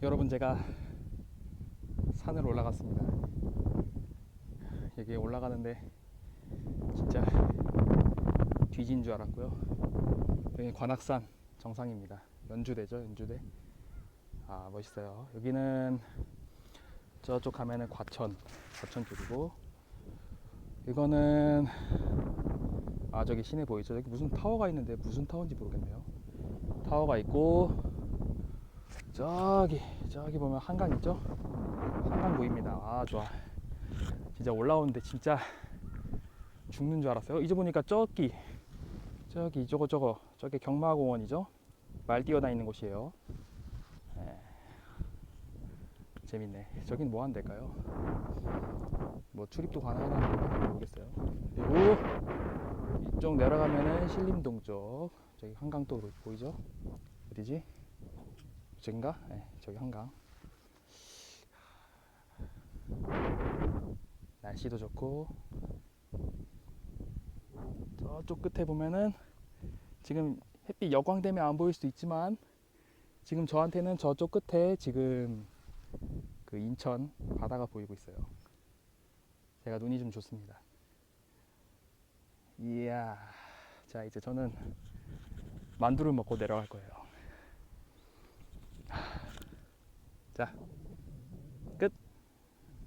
여러분 제가 산을 올라갔습니다. 여기 올라가는데 진짜 뒤진 줄 알았고요. 여기 관악산 정상입니다. 연주대죠, 연주대. 아 멋있어요. 여기는 저쪽 가면은 과천, 과천 쪽이고 이거는 아 저기 시내 보이죠? 여기 무슨 타워가 있는데 무슨 타워인지 모르겠네요. 타워가 있고 저기 저기 보면 한강 있죠? 한강 보입니다. 아 좋아. 진짜 올라오는데 진짜 죽는 줄 알았어요. 이제 보니까 저기 저기 저거 저거 저게 경마공원이죠? 말 뛰어다니는 곳이에요. 예. 재밌네. 저긴 뭐 하는 데일까요? 뭐 출입도 가능하나 모르겠어요. 그리고 이쪽 내려가면은 신림동 쪽 저기 한강 또 보이죠? 어디지? 저긴가? 네, 저기 한강. 날씨도 좋고 저쪽 끝에 보면은 지금 햇빛 여광되면 안 보일 수도 있지만 지금 저한테는 저쪽 끝에 지금 그 인천 바다가 보이고 있어요. 제가 눈이 좀 좋습니다. 이야, 자 이제 저는 만두를 먹고 내려갈 거예요. 자,